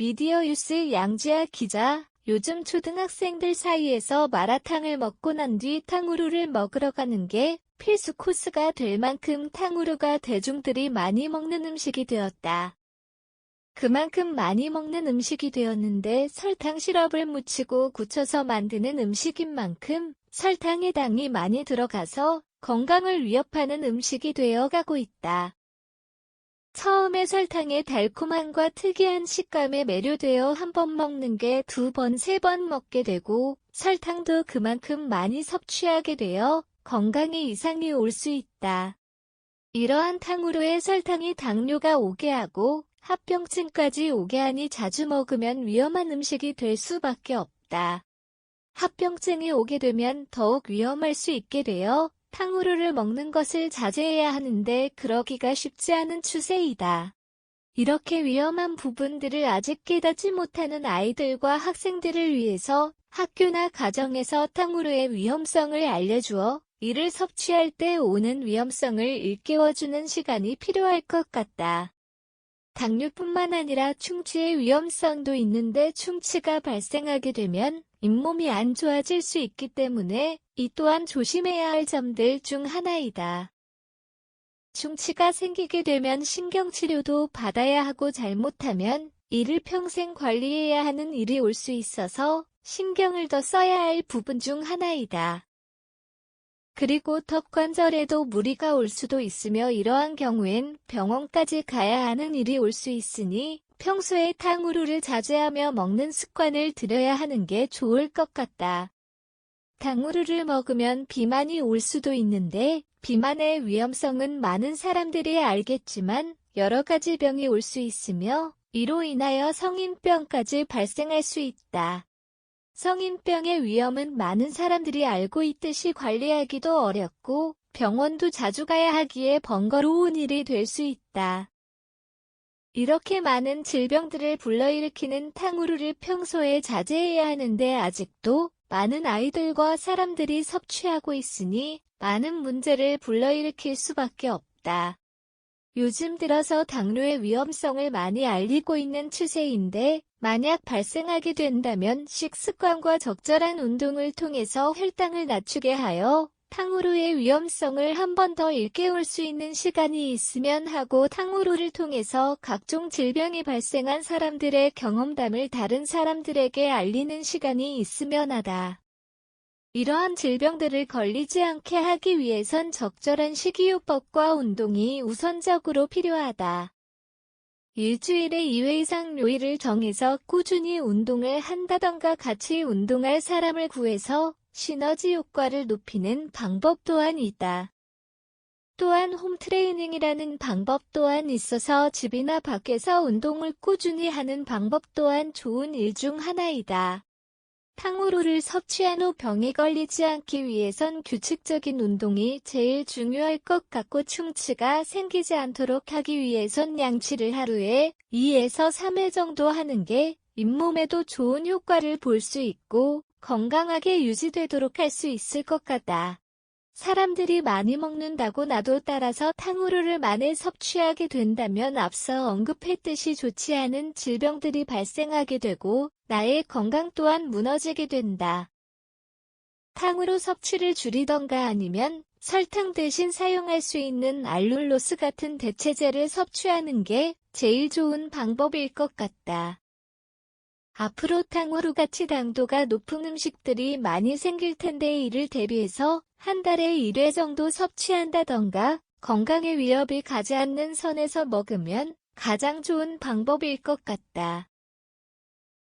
미디어 뉴스 양지아 기자, 요즘 초등학생들 사이에서 마라탕을 먹고 난 뒤 탕후루를 먹으러 가는 게 필수 코스가 될 만큼 탕후루가 대중들이 많이 먹는 음식이 되었다. 그만큼 많이 먹는 음식이 되었는데 설탕 시럽을 묻히고 굳혀서 만드는 음식인 만큼 설탕의 당이 많이 들어가서 건강을 위협하는 음식이 되어가고 있다. 처음에 설탕의 달콤함과 특이한 식감에 매료되어 한 번 먹는 게 두 번, 세 번 먹게 되고 설탕도 그만큼 많이 섭취하게 되어 건강에 이상이 올 수 있다. 이러한 탕후루에 설탕이 당뇨가 오게 하고 합병증까지 오게 하니 자주 먹으면 위험한 음식이 될 수밖에 없다. 합병증이 오게 되면 더욱 위험할 수 있게 되어 탕후루를 먹는 것을 자제해야 하는데 그러기가 쉽지 않은 추세이다. 이렇게 위험한 부분들을 아직 깨닫지 못하는 아이들과 학생들을 위해서 학교나 가정에서 탕후루의 위험성을 알려주어 이를 섭취할 때 오는 위험성을 일깨워주는 시간이 필요할 것 같다. 당뇨뿐만 아니라 충치의 위험성도 있는데 충치가 발생하게 되면 잇몸이 안 좋아질 수 있기 때문에 이 또한 조심해야 할 점들 중 하나이다. 충치가 생기게 되면 신경치료도 받아야 하고 잘못하면 이를 평생 관리해야 하는 일이 올 수 있어서 신경을 더 써야 할 부분 중 하나이다. 그리고 턱 관절에도 무리가 올 수도 있으며 이러한 경우엔 병원까지 가야 하는 일이 올 수 있으니 평소에 탕후루를 자제하며 먹는 습관을 들여야 하는 게 좋을 것 같다. 탕후루를 먹으면 비만이 올 수도 있는데 비만의 위험성은 많은 사람들이 알겠지만 여러 가지 병이 올 수 있으며 이로 인하여 성인병까지 발생할 수 있다. 성인병의 위험은 많은 사람들이 알고 있듯이 관리하기도 어렵고 병원도 자주 가야 하기에 번거로운 일이 될 수 있다. 이렇게 많은 질병들을 불러일으키는 탕후루를 평소에 자제해야 하는데 아직도 많은 아이들과 사람들이 섭취하고 있으니 많은 문제를 불러일으킬 수밖에 없다. 요즘 들어서 당뇨의 위험성을 많이 알리고 있는 추세인데 만약 발생하게 된다면 식습관과 적절한 운동을 통해서 혈당을 낮추게 하여 탕후루의 위험성을 한 번 더 일깨울 수 있는 시간이 있으면 하고 탕후루를 통해서 각종 질병이 발생한 사람들의 경험담을 다른 사람들에게 알리는 시간이 있으면 하다. 이러한 질병들을 걸리지 않게 하기 위해선 적절한 식이요법과 운동이 우선적으로 필요하다. 일주일에 2회 이상 요일을 정해서 꾸준히 운동을 한다던가 같이 운동할 사람을 구해서 시너지 효과를 높이는 방법 또한 있다. 또한 홈트레이닝이라는 방법 또한 있어서 집이나 밖에서 운동을 꾸준히 하는 방법 또한 좋은 일 중 하나이다. 탕후루를 섭취한 후 병에 걸리지 않기 위해선 규칙적인 운동이 제일 중요할 것 같고 충치가 생기지 않도록 하기 위해선 양치를 하루에 2에서 3회 정도 하는 게 잇몸에도 좋은 효과를 볼 수 있고 건강하게 유지되도록 할 수 있을 것 같다. 사람들이 많이 먹는다고 나도 따라서 탕후루를 많이 섭취하게 된다면 앞서 언급했듯이 좋지 않은 질병들이 발생하게 되고 나의 건강 또한 무너지게 된다. 탕후루 섭취를 줄이던가 아니면 설탕 대신 사용할 수 있는 알룰로스 같은 대체제를 섭취하는 게 제일 좋은 방법일 것 같다. 앞으로 탕후루 같이 당도가 높은 음식들이 많이 생길 텐데 이를 대비해서 한 달에 1회 정도 섭취한다던가 건강에 위협을 가지 않는 선에서 먹으면 가장 좋은 방법일 것 같다.